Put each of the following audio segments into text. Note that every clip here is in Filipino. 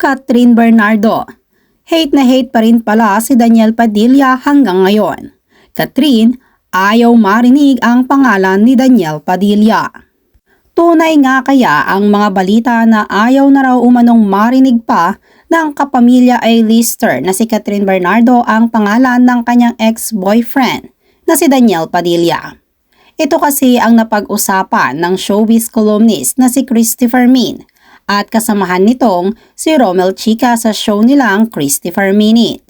Catherine Bernardo. Hate na hate pa rin pala si Daniel Padilla hanggang ngayon. Catherine, ayaw marinig ang pangalan ni Daniel Padilla. Tunay nga kaya ang mga balita na ayaw na raw umanong marinig pa ng kapamilya A-lister na si Catherine Bernardo ang pangalan ng kanyang ex-boyfriend na si Daniel Padilla. Ito kasi ang napag-usapan ng showbiz columnist na si Christopher Min at kasamahan nitong si Romel Chica sa show nilang Christopher Minute.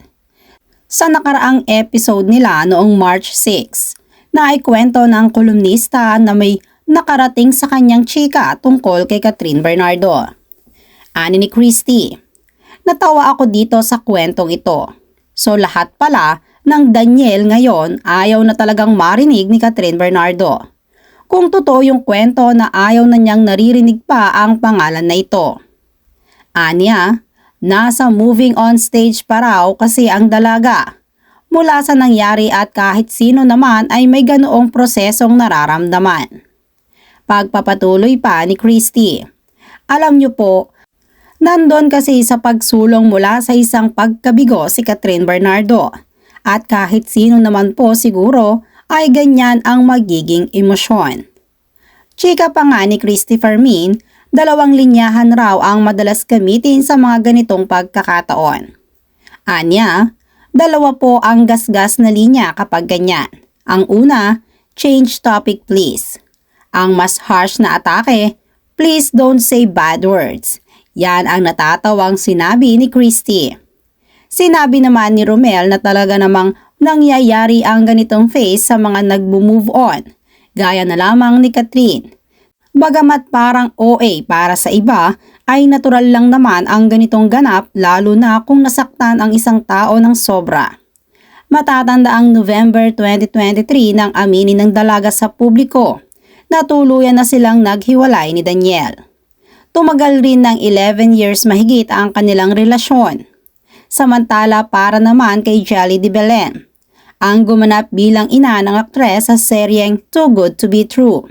Sa nakaraang episode nila noong March 6, na ikwento ng kolumnista na may nakarating sa kanyang chika tungkol kay Catherine Bernardo. Ani ni Christy, Natawa ako dito sa kwentong ito. So lahat pala ng Daniel ngayon ayaw na talagang marinig ni Catherine Bernardo. Kung totoo yung kwento na ayaw na niyang naririnig pa ang pangalan na ito. Anya, nasa moving on stage pa raw kasi ang dalaga. Mula sa nangyari at kahit sino naman ay may ganoong prosesong nararamdaman. Pagpapatuloy pa ni Christy. Alam niyo po, Nandon kasi sa pagsulong mula sa isang pagkabigo si Catherine Bernardo. At kahit sino naman po siguro ay ganyan ang magiging emosyon. Chika pa nga ni Christopher Min, dalawang linyahan raw ang madalas gamitin sa mga ganitong pagkakataon. Anya, dalawa po ang gasgas na linya kapag ganyan. Ang una, change topic please. Ang mas harsh na atake, please don't say bad words. Yan ang natatawang sinabi ni Christy. Sinabi naman ni Romel na talaga namang nangyayari ang ganitong phase sa mga nagbo-move on, gaya na lamang ni Catherine. Bagamat parang OA para sa iba, ay natural lang naman ang ganitong ganap lalo na kung nasaktan ang isang tao ng sobra. Matatanda ang November 2023 nang aminin ng dalaga sa publiko na tuluyan na silang naghiwalay ni Daniel tumagal rin ng 11 years mahigit ang kanilang relasyon. Samantala para naman kay Jelly de Belen, ang gumanap bilang ina ng aktres sa seryeng Too Good to Be True.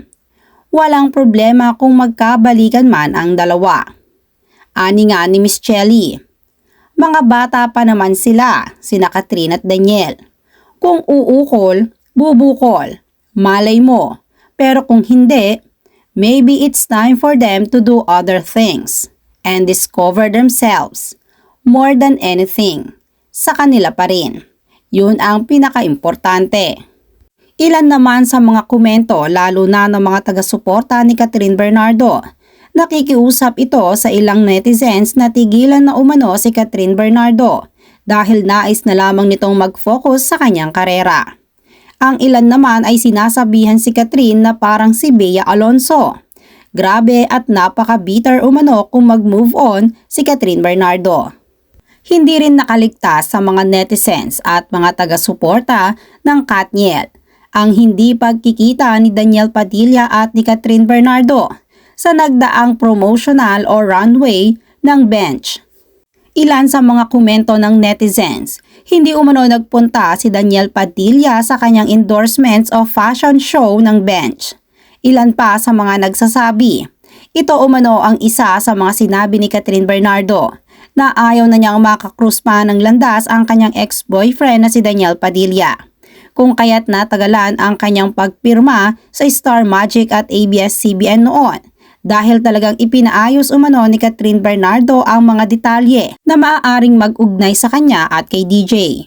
Walang problema kung magkabalikan man ang dalawa. Ani nga ni Miss Jelly. Mga bata pa naman sila, sina Catherine at Daniel. Kung uukol, bubukol. Malay mo. Pero kung hindi, Maybe it's time for them to do other things and discover themselves more than anything sa kanila pa rin. Yun ang pinaka-importante. Ilan naman sa mga komento lalo na ng mga taga-suporta ni Catherine Bernardo. Nakikiusap ito sa ilang netizens na tigilan na umano si Catherine Bernardo dahil nais na lamang nitong mag-focus sa kanyang karera. Ang ilan naman ay sinasabihan si Catherine na parang si Bea Alonso. Grabe at napaka-bitter umano kung mag-move on si Catherine Bernardo. Hindi rin nakaligtas sa mga netizens at mga taga-suporta ng Katniel. Ang hindi pagkikita ni Daniel Padilla at ni Catherine Bernardo sa nagdaang promotional o runway ng bench. Ilan sa mga komento ng netizens, hindi umano nagpunta si Daniel Padilla sa kanyang endorsements o fashion show ng bench. Ilan pa sa mga nagsasabi, ito umano ang isa sa mga sinabi ni Catherine Bernardo na ayaw na niyang makakrus pa ng landas ang kanyang ex-boyfriend na si Daniel Padilla. Kung kaya't natagalan ang kanyang pagpirma sa Star Magic at ABS-CBN noon dahil talagang ipinaayos umano ni Catherine Bernardo ang mga detalye na maaaring mag-ugnay sa kanya at kay DJ.